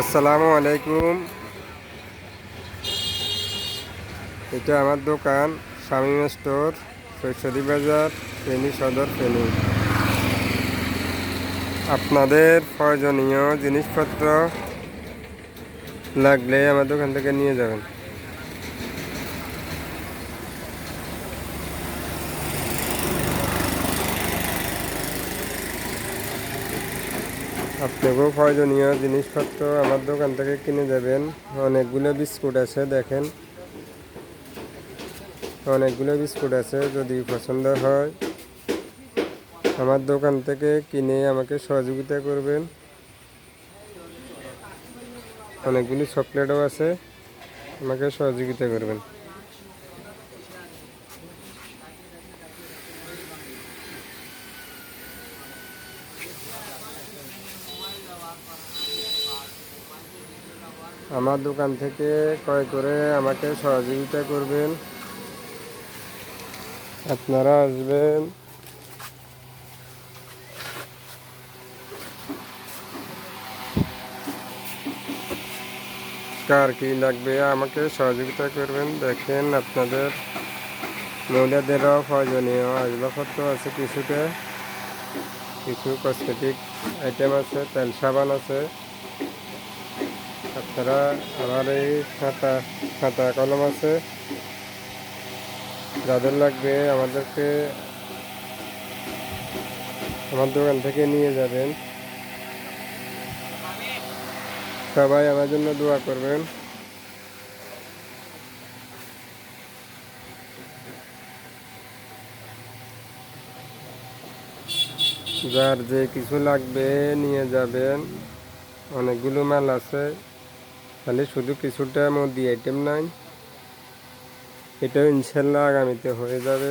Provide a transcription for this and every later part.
আসসালামু আলাইকুম। এটা আমার দোকান, শামীম স্টোর সৈসদি বাজার, ফেনী সদর, ফেনী। আপনাদের প্রয়োজনীয় জিনিসপত্র লাগলে আমার দোকান থেকে নিয়ে যাবেন। আপনাকেও প্রয়োজনীয় জিনিসপত্র আমার দোকান থেকে কিনে যাবেন অনেকগুলো বিস্কুট আছে, দেখেন। অনেকগুলো বিস্কুট আছে, যদি পছন্দ হয়। আমার দোকান থেকে কিনে আমাকে সহযোগিতা করবেন। অনেকগুলি চকলেটও আছে, আমাকে সহযোগিতা করবেন। আমার দোকান থেকে ক্রয় করে আমাকে সহযোগিতা করবেন। আপনারা আসবেন। কার কি লাগবে আমাকে সহযোগিতা করবেন। দেখেন আপনাদের মহিলাদেরও প্রয়োজনীয় আসবাবপত্র আছে কিছুটা কিছু কসমেটিক আইটেম আছে, তেল সাবান আছে। আপনারা আমার এই খাতা খাতা কলম আছে। যাদের লাগবে আমাদেরকে আমার দোকান থেকে নিয়ে যাবেন। সবাই আমার জন্য দোয়া করবেন। যার যে কিছু লাগবে নিয়ে যাবেন। অনেকগুলো মাল আছে। খালি শুধু কিছুটা মোদি আইটেম নাই। এটাও ইনশাল্লাহ আগামীতে হয়ে যাবে,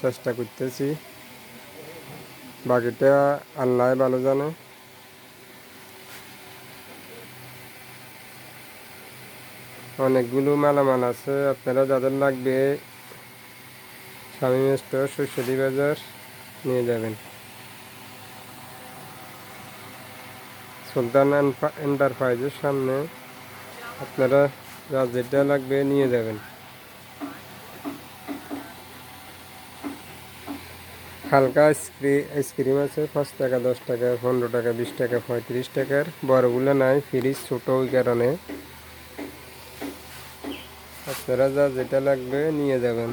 চেষ্টা করতেছি। বাকিটা আল্লাহ ভালো জানে। অনেকগুলো মালামাল আছে, আপনারা যাদের লাগবে স্বামী স্টোর সুশালী বাজার নিয়ে যাবেন। সুলতান এন্টারপ্রাইজের সামনে আপনারা যা যেটা লাগবে নিয়ে যাবেন। হালকা আইসক্রিম আছে, পাঁচ টাকা, দশ টাকা, পনেরো টাকা, বিশ টাকা, পঁয়ত্রিশ টাকার। বড়গুলো নাই, ফ্রিজ, ছোটো ওই কারণে। আপনারা যা যেটা লাগবে নিয়ে যাবেন।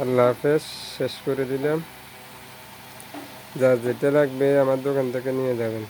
আল্লাহ হাফেজ শেষ করে দিলাম। যা যেটা লাগবে আমার দোকান থেকে নিয়ে যাবেন।